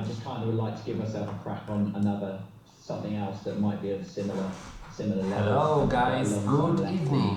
I just kind of would like to give myself a crack on another something else that might be of similar similar level. Hello guys, good evening.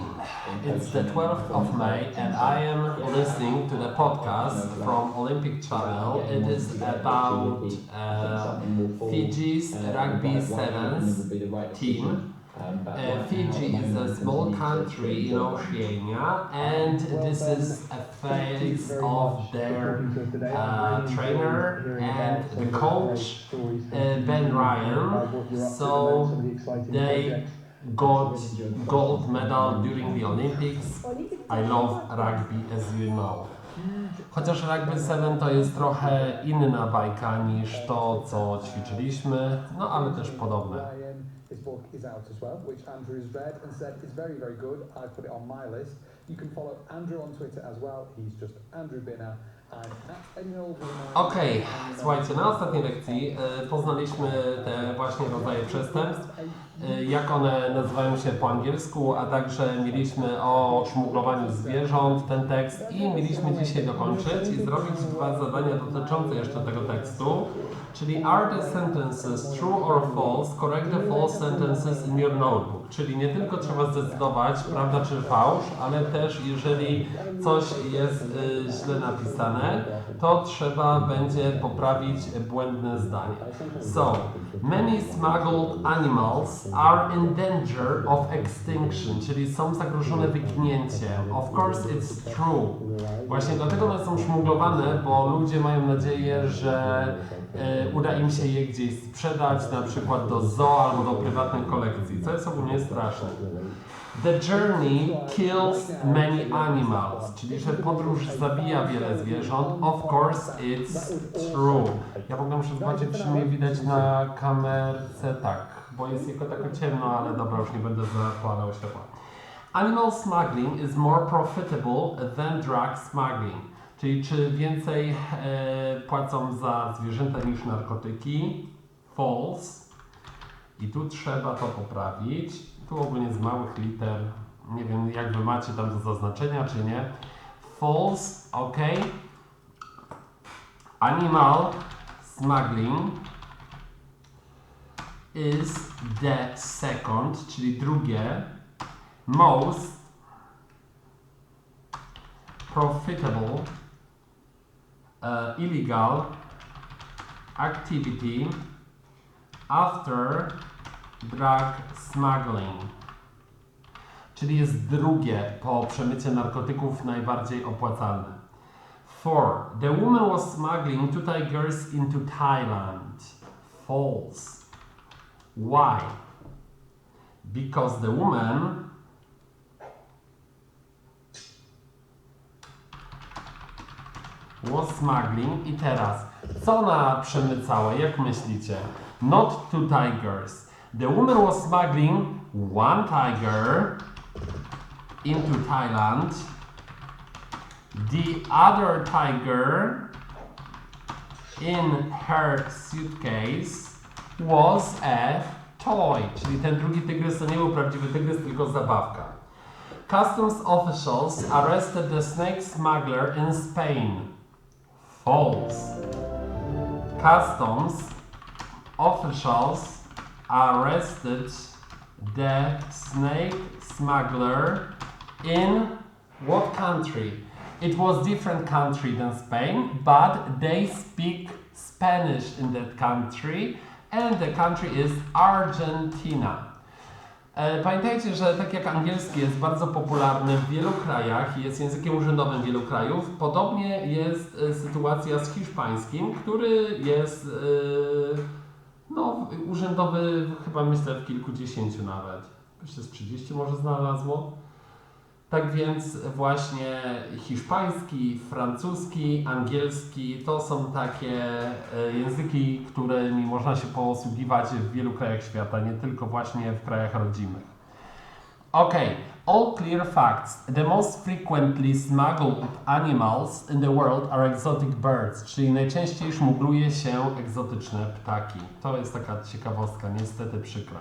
It's the 12th of May and I am listening to the podcast from Olympic Channel. It is about uh, Fiji's rugby sevens team. Uh, Fiji is a small country in Oceania and this is a phase of their uh, trainer and the coach uh, Ben Ryan. So they got gold medal during the Olympics. I love rugby as you know. Chociaż rugby 7 to jest trochę inna bajka niż to, co ćwiczyliśmy, no ale też podobne. His book is out as well, which Andrew has read and said is very, very good. I put it on my list. You can follow Andrew on Twitter as well. He's just Andrew Binner. Okej, słuchajcie, na ostatniej lekcji e, poznaliśmy te właśnie rodzaje przestępstw, e, jak one nazywają się po angielsku, a także mieliśmy o szmuglowaniu zwierząt ten tekst i mieliśmy dzisiaj dokończyć i zrobić dwa zadania dotyczące jeszcze tego tekstu, czyli are the sentences true or false, correct the false sentences in your notebook, czyli nie tylko trzeba zdecydować prawda czy fałsz, ale też jeżeli coś jest e, źle napisane, to trzeba będzie poprawić błędne zdanie. So, many smuggled animals are in danger of extinction, czyli są zagrożone wyginięciem. Of course it's true. Właśnie dlatego one są szmuglowane, bo ludzie mają nadzieję, że e, uda im się je gdzieś sprzedać, na przykład do zoo albo do prywatnej kolekcji, co jest ogólnie straszne. The journey kills many animals, czyli że podróż zabija wiele zwierząt. Of course it's true. Ja w ogóle muszę zobaczyć, czy mnie widać na kamerce. Tak, bo jest jako tako ciemno, ale dobra, już nie będę zakładał światła. Animal smuggling is more profitable than drug smuggling. Czyli czy więcej e, płacą za zwierzęta niż narkotyki? False. I tu trzeba to poprawić. Tu ogólnie z małych liter. Nie wiem, jak wy macie tam do zaznaczenia, czy nie. False, ok. Animal smuggling is the second, czyli drugie, most profitable uh, illegal activity after drug smuggling. Czyli jest drugie po przemycie narkotyków najbardziej opłacalne. 4. The woman was smuggling two tigers into Thailand. False. Why? Because the woman was smuggling i teraz co ona przemycała, jak myślicie? Not two tigers. The woman was smuggling one tiger into Thailand. The other tiger in her suitcase was a toy. Czyli ten drugi tygrys to nie był prawdziwy tygrys, tylko zabawka. Customs officials arrested the snake smuggler in Spain. False. Customs officials arrested the snake smuggler in what country? It was different country than Spain, but they speak Spanish in that country and the country is Argentina. E, Pamiętajcie, że tak jak angielski jest bardzo popularny w wielu krajach i jest językiem urzędowym wielu krajów, podobnie jest e, sytuacja z hiszpańskim, który jest e, no, urzędowy chyba myślę w kilkudziesięciu nawet. Myślę z 30 może znalazło. Tak więc właśnie hiszpański, francuski, angielski to są takie e, języki, którymi można się posługiwać w wielu krajach świata, nie tylko właśnie w krajach rodzimych. Okay, all clear facts. The most frequently smuggled animals in the world are exotic birds, czyli najczęściej szmugluje się egzotyczne ptaki. To jest taka ciekawostka, niestety przykra.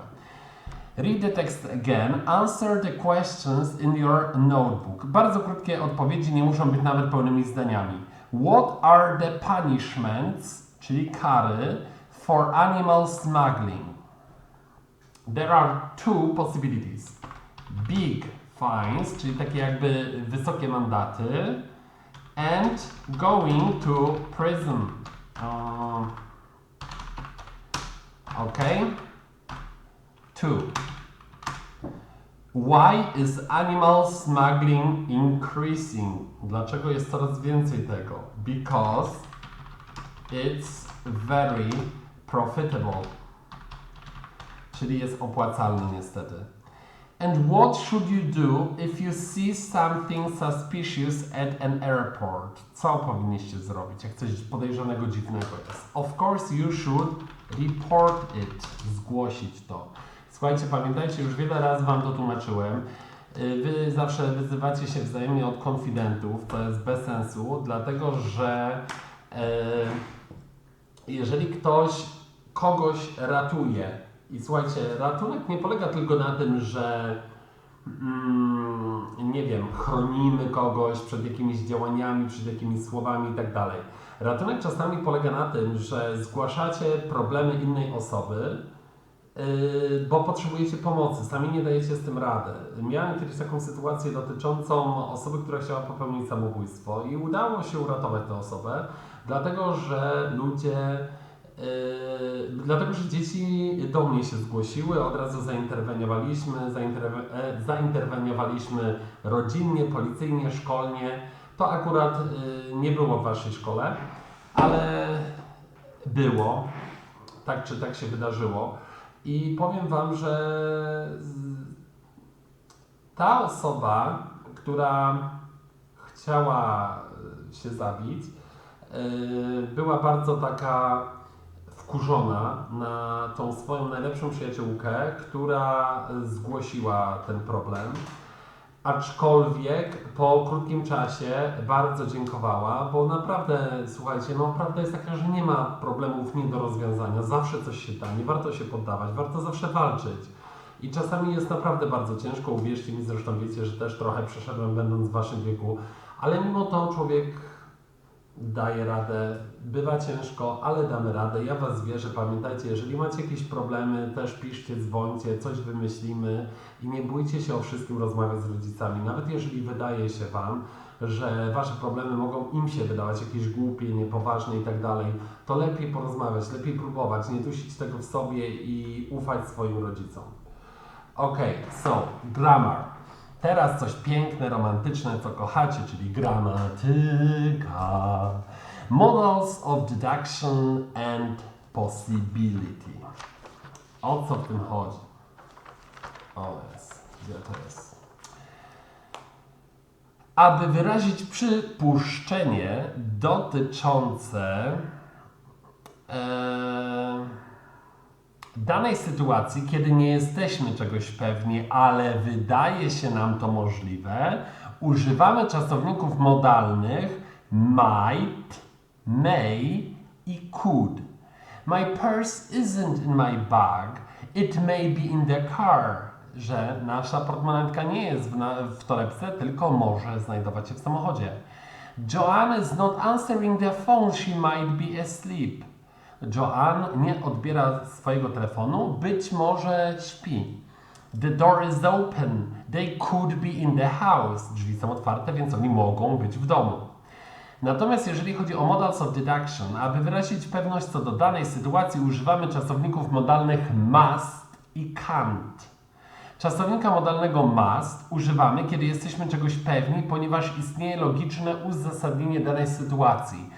Read the text again. Answer the questions in your notebook. Bardzo krótkie odpowiedzi, nie muszą być nawet pełnymi zdaniami. What are the punishments czyli kary for animal smuggling. There are two possibilities. Big fines, czyli takie jakby wysokie mandaty, and going to prison. Um, okay. Two. Why is animal smuggling increasing? Dlaczego jest coraz więcej tego? Because it's very profitable. Czyli jest opłacalny niestety. And what should you do if you see something suspicious at an airport? Co powinniście zrobić, jak coś podejrzanego, dziwnego jest? Of course you should report it. Zgłosić to. Słuchajcie, pamiętajcie, już wiele razy Wam to tłumaczyłem. Y, Wy zawsze wyzywacie się wzajemnie od konfidentów, to jest bez sensu, dlatego że e, jeżeli ktoś kogoś ratuje, i słuchajcie, ratunek nie polega tylko na tym, że mm, nie wiem, chronimy kogoś przed jakimiś działaniami, przed jakimiś słowami i tak. Ratunek czasami polega na tym, że zgłaszacie problemy innej osoby, bo potrzebujecie pomocy, sami nie dajecie z tym radę. Miałem kiedyś taką sytuację dotyczącą osoby, która chciała popełnić samobójstwo i udało się uratować tę osobę, dlatego że ludzie, yy, dlatego że dzieci do mnie się zgłosiły, od razu zainterweniowaliśmy, zainterwe- e, zainterweniowaliśmy rodzinnie, policyjnie, szkolnie. To akurat yy, nie było w Waszej szkole, ale było, tak czy tak się wydarzyło. I powiem Wam, że ta osoba, która chciała y, się zabić, y, była bardzo taka wkurzona na tą swoją najlepszą przyjaciółkę, która zgłosiła ten problem. Aczkolwiek po krótkim czasie bardzo dziękowała, bo naprawdę, słuchajcie, no prawda jest taka, że nie ma problemów nie do rozwiązania, zawsze coś się da, nie warto się poddawać, warto zawsze walczyć. I czasami jest naprawdę bardzo ciężko, uwierzcie mi, zresztą wiecie, że też trochę przeszedłem będąc w waszym wieku, ale mimo to człowiek daje radę, bywa ciężko, ale damy radę. Ja Was wierzę, pamiętajcie, jeżeli macie jakieś problemy, też piszcie, dzwońcie, coś wymyślimy i nie bójcie się o wszystkim rozmawiać z rodzicami. Nawet jeżeli wydaje się Wam, że Wasze problemy mogą im się wydawać jakieś głupie, niepoważne i tak dalej, to lepiej porozmawiać, lepiej próbować, nie dusić tego w sobie i ufać swoim rodzicom. Okej, so, grammar. Teraz coś piękne, romantyczne, co kochacie, czyli gramatyka. Models of deduction and possibility. O co w tym chodzi? O jest, gdzie to jest? Aby wyrazić przypuszczenie dotyczące e, danej sytuacji, kiedy nie jesteśmy czegoś pewni, ale wydaje się nam to możliwe, używamy czasowników modalnych might, may i could. My purse isn't in my bag, it may be in the car. Że nasza portmonetka nie jest w, na, w torebce, tylko może znajdować się w samochodzie. Joanne is not answering the phone, she might be asleep. Joanne nie odbiera swojego telefonu, być może śpi. The door is open. They could be in the house. Drzwi są otwarte, więc oni mogą być w domu. Natomiast jeżeli chodzi o models of deduction, aby wyrazić pewność co do danej sytuacji, używamy czasowników modalnych must i can't. Czasownika modalnego must używamy, kiedy jesteśmy czegoś pewni, ponieważ istnieje logiczne uzasadnienie danej sytuacji.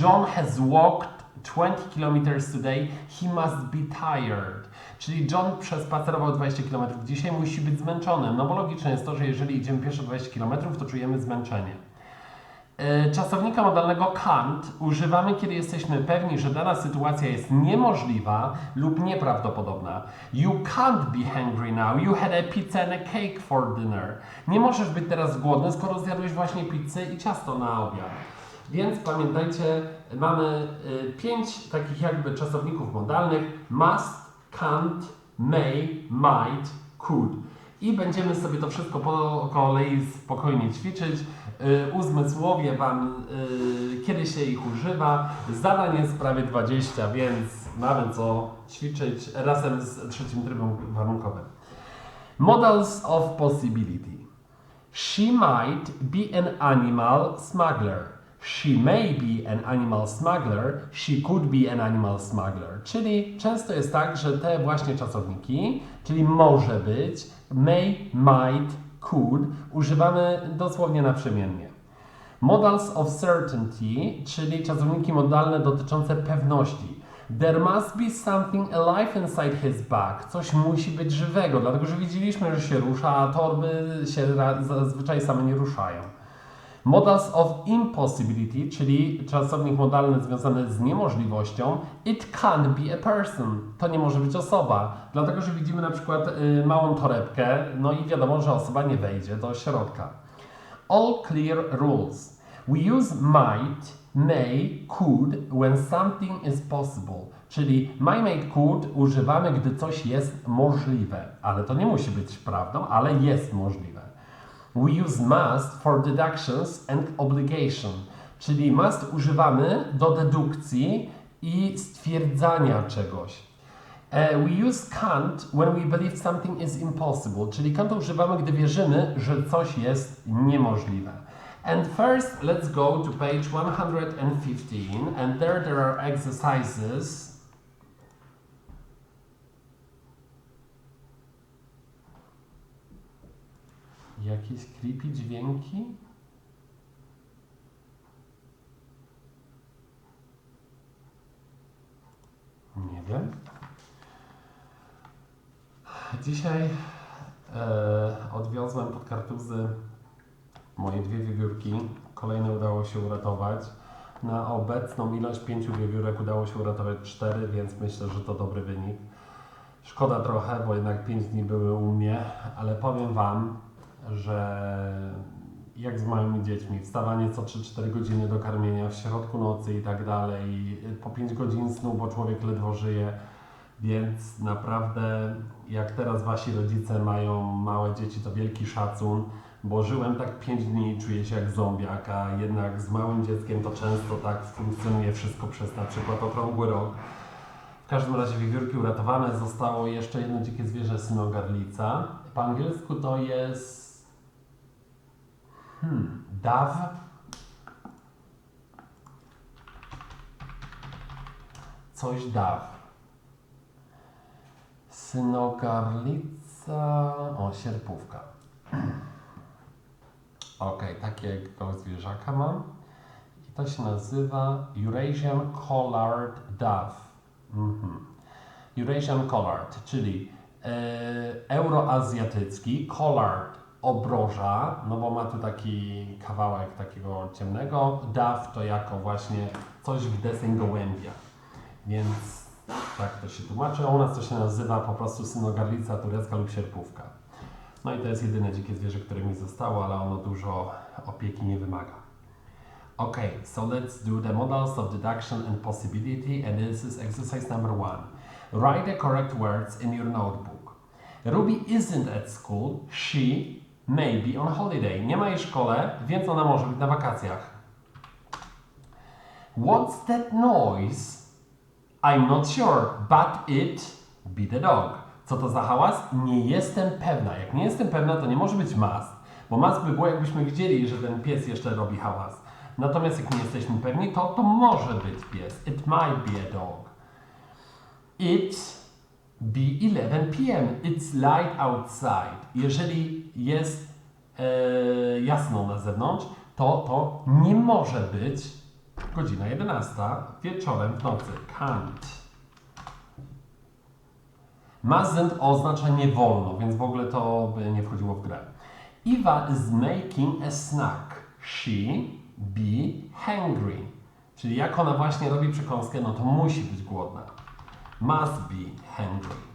John has walked 20 kilometers today, he must be tired. Czyli John przespacerował 20 km dzisiaj, musi być zmęczony. No bo logiczne jest to, że jeżeli idziemy pieszo 20 km, to czujemy zmęczenie. E, Czasownika modalnego can't używamy, kiedy jesteśmy pewni, że dana sytuacja jest niemożliwa lub nieprawdopodobna. You can't be hungry now. You had a pizza and a cake for dinner. Nie możesz być teraz głodny, skoro zjadłeś właśnie pizzę i ciasto na obiad. Więc pamiętajcie, mamy y, pięć takich jakby czasowników modalnych: must, can't, may, might, could. i będziemy sobie to wszystko po kolei spokojnie ćwiczyć. Yy, uzmysłowię Wam, yy, kiedy się ich używa. Zadań jest prawie 20, więc mamy co ćwiczyć razem z trzecim trybem warunkowym. Models of possibility. She might be an animal smuggler. She may be an animal smuggler. She could be an animal smuggler. Czyli często jest tak, że te właśnie czasowniki, czyli może być, may, might, could, używamy dosłownie naprzemiennie. Modals of certainty, czyli czasowniki modalne dotyczące pewności. There must be something alive inside his bag. Coś musi być żywego, dlatego że widzieliśmy, że się rusza, a torby się zazwyczaj same nie ruszają. Modals of impossibility, czyli czasownik modalny związany z niemożliwością. It can't be a person. To nie może być osoba, dlatego że widzimy na przykład y, małą torebkę, no i wiadomo, że osoba nie wejdzie do środka. All clear rules. We use might, may, could when something is possible. Czyli my, may, could używamy, gdy coś jest możliwe. Ale to nie musi być prawdą, ale jest możliwe. We use must for deductions and obligation. Czyli must używamy do dedukcji i stwierdzania czegoś. E, we use can't when we believe something is impossible, czyli can't używamy, gdy wierzymy, że coś jest niemożliwe. And first, let's go to page 115, and there there are exercises. Jakieś creepy dźwięki? Nie wiem. Dzisiaj e, odwiozłem pod kartuzy moje dwie wiewiórki. Kolejne udało się uratować. Na obecną ilość pięciu wiewiórek udało się uratować cztery, więc myślę, że to dobry wynik. Szkoda trochę, bo jednak pięć dni były u mnie, ale powiem Wam, że jak z małymi dziećmi, wstawanie co 3-4 godziny do karmienia w środku nocy i tak dalej, po 5 godzin snu, bo człowiek ledwo żyje, więc naprawdę jak teraz Wasi rodzice mają małe dzieci, to wielki szacun, bo żyłem tak 5 dni i czuję się jak zombiak, a jednak z małym dzieckiem to często tak funkcjonuje wszystko przez na przykład okrągły rok. W każdym razie wiewiórki uratowane, zostało jeszcze jedno dzikie zwierzę, synogarlica. Po angielsku to jest Hmm, daw. Coś daw. Synogarlica. O, sierpówka. Ok, takiego zwierzaka mam. I to się nazywa Eurasian Collared Dove. Mhm. Eurasian Collard, czyli e, euroazjatycki, collard obroża, no bo ma tu taki kawałek takiego ciemnego, daw to jako właśnie coś w deseń gołębia, więc tak to się tłumaczy, u nas to się nazywa po prostu synogarlica turecka lub sierpówka. No i to jest jedyne dzikie zwierzę, które mi zostało, ale ono dużo opieki nie wymaga. Okay, so let's do the models of deduction and possibility, and this is exercise number one. Write the correct words in your notebook. Ruby isn't at school, she may be on holiday. Nie ma jej szkole, więc ona może być na wakacjach. What's that noise? I'm not sure, but it be the dog. Co to za hałas? Nie jestem pewna. Jak nie jestem pewna, to nie może być must, bo must by było, jakbyśmy widzieli, że ten pies jeszcze robi hałas. Natomiast jak nie jesteśmy pewni, to to może być pies. It might be a dog. It be 11 p.m. It's light outside. Jeżeli jest e, na zewnątrz, to to nie może być godzina 11 wieczorem w nocy. Can't. Mustn't oznacza nie wolno, więc w ogóle to by nie wchodziło w grę. Eva is making a snack. She be hungry. Czyli jak ona właśnie robi przekąskę, no to musi być głodna. Must be hungry.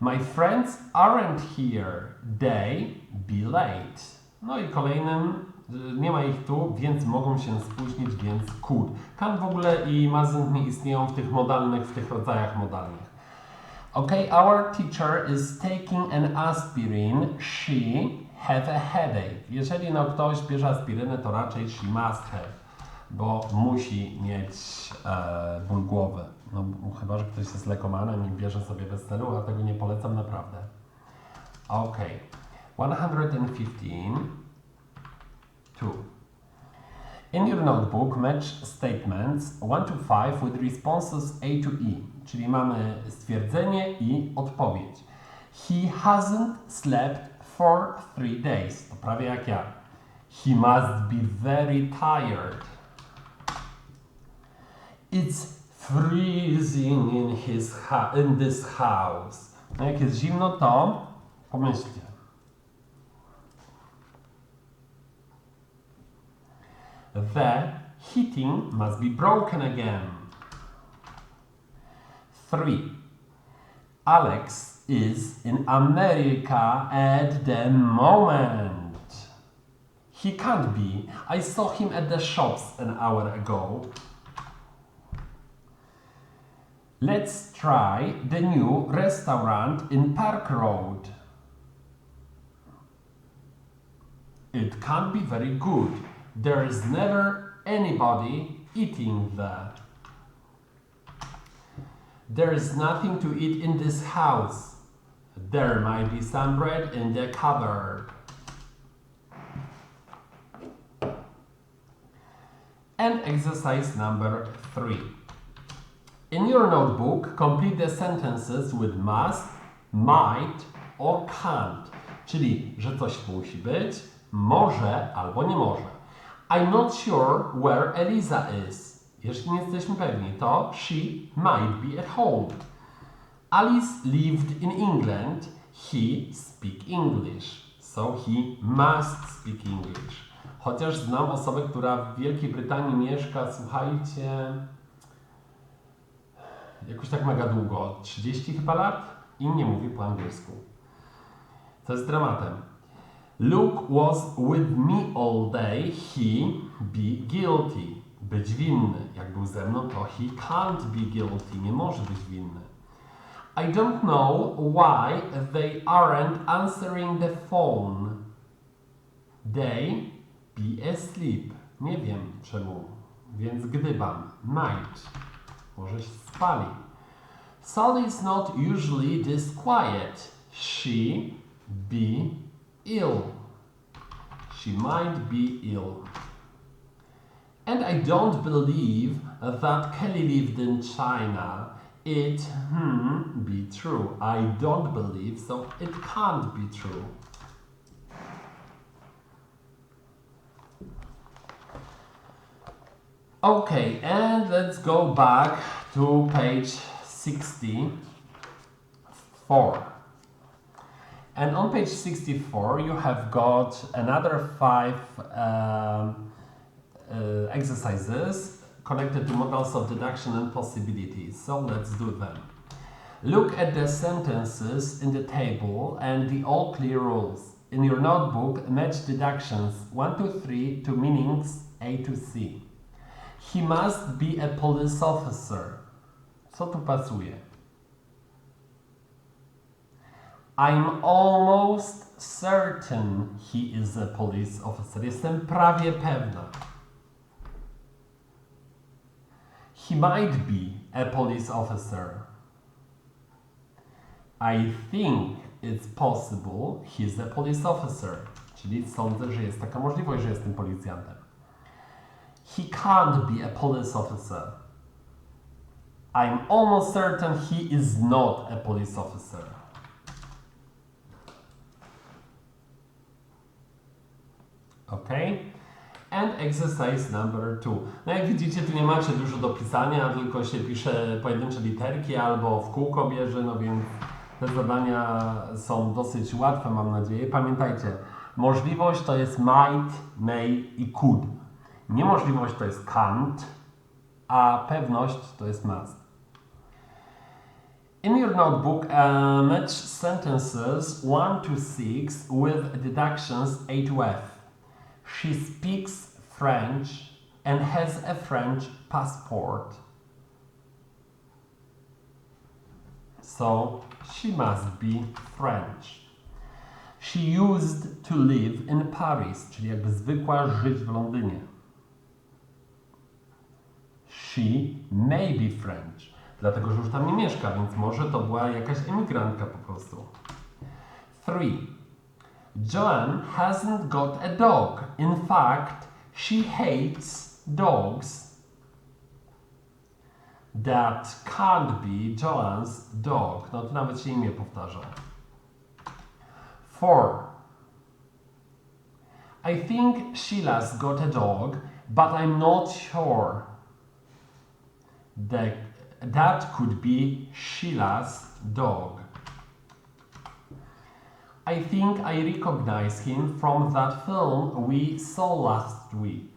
My friends aren't here. They be late. No i kolejnym, y, nie ma ich tu, więc mogą się spóźnić, więc could. Can w ogóle i mustn't nie istnieją w tych modalnych, w tych rodzajach modalnych. Okay, our teacher is taking an aspirin. She have a headache. Jeżeli no ktoś bierze aspirynę, to raczej she must have, bo musi mieć e, ból głowy. No, chyba, że ktoś jest lekomanem i bierze sobie bez celu, a tego nie polecam naprawdę. Okay, 115. 2. In your notebook, match statements 1 to 5 with responses A to E, czyli mamy stwierdzenie i odpowiedź. He hasn't slept for three days. To prawie jak ja. He must be very tired. It's freezing in, his in this house. No jak jest zimno, to pomyślcie. The heating must be broken again. 3. Alex is in America at the moment. He can't be. I saw him at the shops an hour ago. Let's try the new restaurant in Park Road. It can't be very good. There is never anybody eating there. There is nothing to eat in this house. There might be some bread in the cupboard. And exercise number three. In your notebook, complete the sentences with must, might or can't. Czyli, że coś musi być, może albo nie może. I'm not sure where Eliza is. Jeśli nie jesteśmy pewni, to she might be at home. Alice lived in England. He speak English. So he must speak English. Chociaż znam osobę, która w Wielkiej Brytanii mieszka, słuchajcie, jakoś tak mega długo, 30 chyba lat i nie mówi po angielsku. Co jest dramatem. Luke was with me all day, he be guilty. Być winny. Jak był ze mną, to he can't be guilty. Nie może być winny. I don't know why they aren't answering the phone. They be asleep. Nie wiem czemu, więc gdybam. Might. Może spali. Sally is not usually this quiet. She be ill. She might be ill. And I don't believe that Kelly lived in China. It hmm, be true. I don't believe, so it can't be true. Okay, and let's go back to page 64. And on page 64, you have got another five um, uh, exercises connected to models of deduction and possibilities. So let's do them. Look at the sentences in the table and the all clear rules. In your notebook, match deductions 1 to 3 to meanings A to C. He must be a police officer. Co tu pasuje? I'm almost certain he is a police officer. Jestem prawie pewna. He might be a police officer. I think it's possible he's a police officer. Czyli sądzę, że jest taka możliwość, że jestem policjantem. He can't be a police officer. I'm almost certain he is not a police officer. Ok? And exercise number two. No jak widzicie, tu nie macie dużo do pisania, tylko się pisze pojedyncze literki albo w kółko bierze, no więc te zadania są dosyć łatwe, mam nadzieję. Pamiętajcie, możliwość to jest might, may i could. Niemożliwość to jest can't, a pewność to jest must. In your notebook, uh, match sentences 1 to 6 with deductions A to F. She speaks French and has a French passport. So she must be French. She used to live in Paris, czyli jakby zwykła żyć w Londynie. She may be French, dlatego że już tam nie mieszka, więc może to była jakaś emigrantka po prostu. 3. Joanne hasn't got a dog. In fact, she hates dogs. That can't be Joanne's dog. No to nawet się imię powtarza. 4. I think Sheila's got a dog, but I'm not sure. That, that could be Sheila's dog. I think I recognize him from that film we saw last week.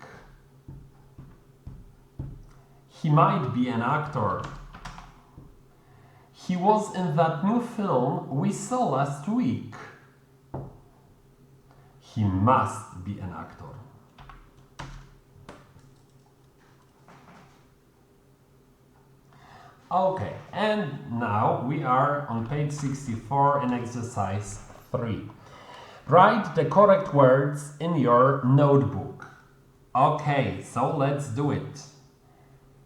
He might be an actor. He was in that new film we saw last week. He must be an actor. Okay, and now we are on page 64 in exercise 3. Write the correct words in your notebook. Okay, so let's do it.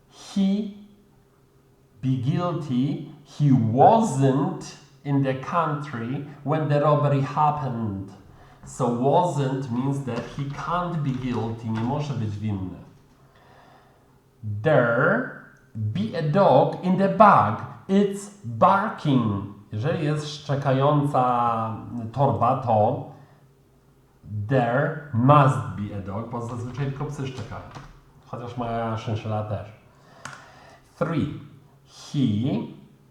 He be guilty. He wasn't in the country when the robbery happened. So wasn't means that he can't be guilty, nie może być winny. There be a dog in the bag. It's barking. Jeżeli jest szczekająca torba, to there must be a dog, bo zazwyczaj tylko psy szczekają. Chociaż moja szynszela też. 3. He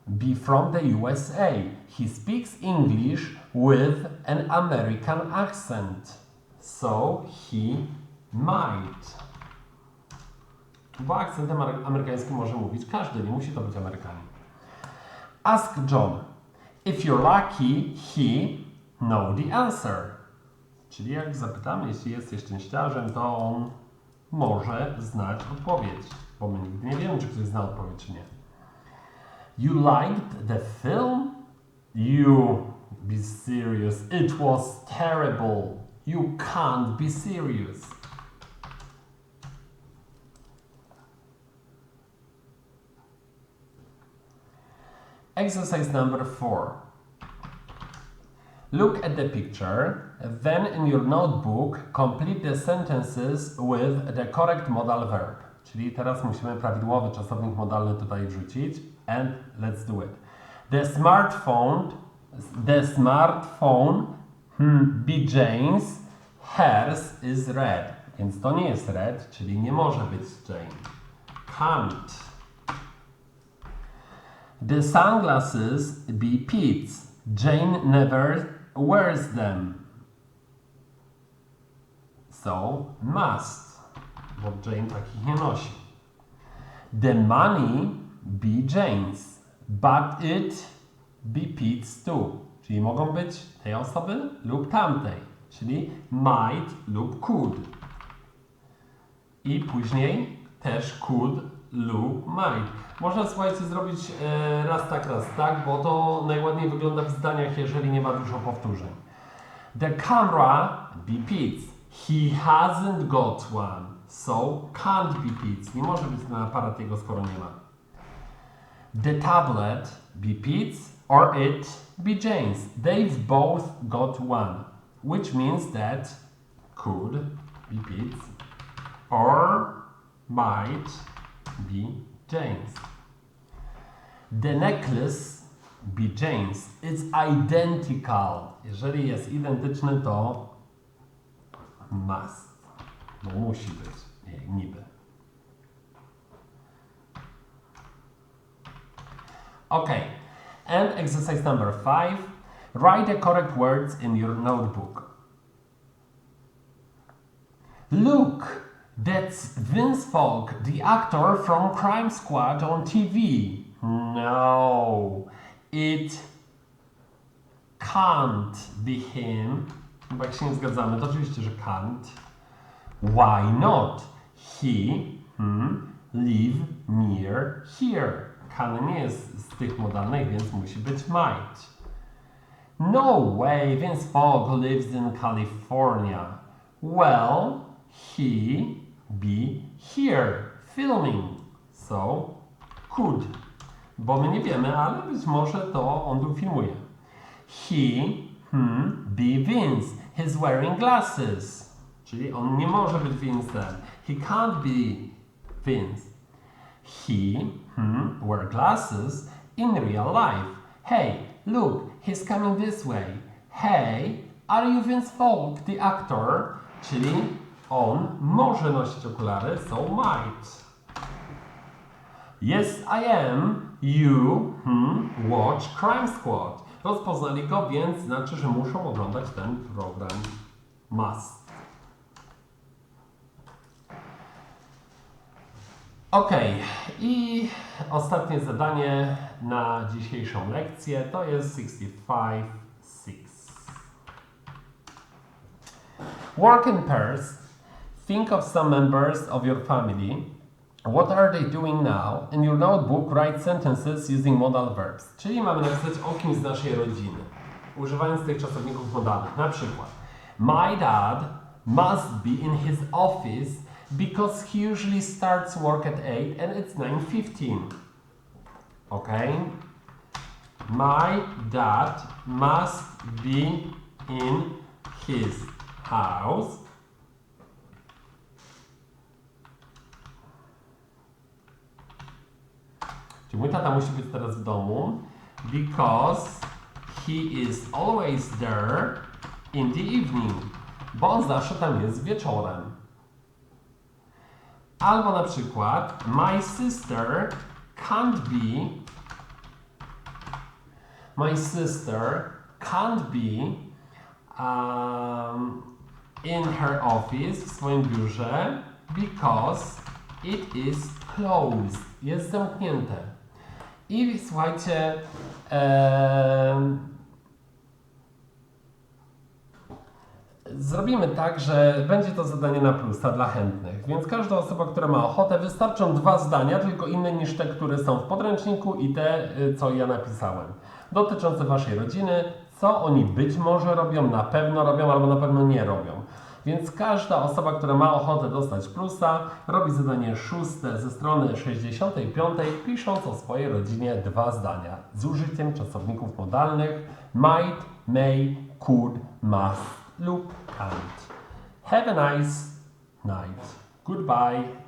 be from the USA. He speaks English with an American accent. So he might. Bo akcentem amery- amerykańskim może mówić każdy, nie musi to być Amerykanin. Ask John. If you're lucky, he know the answer. Czyli jak zapytamy, jeśli jesteś szczęściarzem, to on może znać odpowiedź. Bo my nigdy nie wiemy, czy ktoś zna odpowiedź, czy nie. You liked the film? You be serious. It was terrible. You can't be serious. Exercise number four. Look at the picture, then in your notebook complete the sentences with the correct modal verb. Czyli teraz musimy prawidłowy czasownik modalny tutaj wrzucić and let's do it. The smartphone, the smartphone hmm, be Jane's, hers is red. Więc to nie jest red, czyli nie może być Jane. Can't. The sunglasses be Pete's. Jane never wears them. So must, bo Jane takich nie nosi. The money be Jane's, but it be Pete's too. Czyli mogą być tej osoby lub tamtej. Czyli might lub could. I później też could lub might. Można słuchajcie zrobić e, raz tak, raz tak, bo to najładniej wygląda w zdaniach, jeżeli nie ma dużo powtórzeń. The camera be Pete's. He hasn't got one, so can't be Pete's. Nie może być ten aparat jego, skoro nie ma. The tablet be Pete's or it be Jane's. They've both got one, which means that could be Pete's or might be James. The necklace be James. It's identical. Jeżeli jest identyczny, to must. No musi być. Nie, niby. Okay. And exercise number five. Write the correct words in your notebook. Look, that's Vince Vaughn, the actor from Crime Squad on TV. No, it can't be him. Jak się nie zgadzamy, to oczywiście, że can't. Why not? He, hmm, live near here. can nie jest z tych modalnych, więc musi być might. No way, Vince Fogg lives in California. Well, he be here filming. So, could. Bo my nie wiemy, ale być może to on tu filmuje. He, hmm, be Vince. He's wearing glasses. Czyli on nie może być Vincem. He can't be Vince. He, hmm, wear glasses in real life. Hey, look, he's coming this way. Hey, are you Vince Vaughn, the actor? Czyli on może nosić okulary, so might. Yes, I am. You hmm, watch Crime Squad. Rozpoznali go, więc znaczy, że muszą oglądać ten program. Must. Ok, i ostatnie zadanie na dzisiejszą lekcję to jest 65-6. Work in pairs. Think of some members of your family. What are they doing now? In your notebook, write sentences using modal verbs. Czyli mamy napisać o kimś z naszej rodziny, używając tych czasowników modalnych. Na przykład, My dad must be in his office because he usually starts work at 8 and it's 9.15. Okay? My dad must be in his house Czyli mój tata musi być teraz w domu because he is always there in the evening. Bo on zawsze tam jest wieczorem. Albo na przykład My sister can't be My sister can't be um, in her office w swoim biurze because it is closed. Jest zamknięte. I słuchajcie, em, Zrobimy tak, że będzie to zadanie na plusa dla chętnych, więc każda osoba, która ma ochotę, wystarczą dwa zdania, tylko inne niż te, które są w podręczniku i te, y, co ja napisałem. Dotyczące Waszej rodziny, co oni być może robią, na pewno robią albo na pewno nie robią. Więc każda osoba, która ma ochotę dostać plusa, robi zadanie szóste ze strony 65, pisząc o swojej rodzinie dwa zdania z użyciem czasowników modalnych might, may, could, must lub can't. Have a nice night. Goodbye.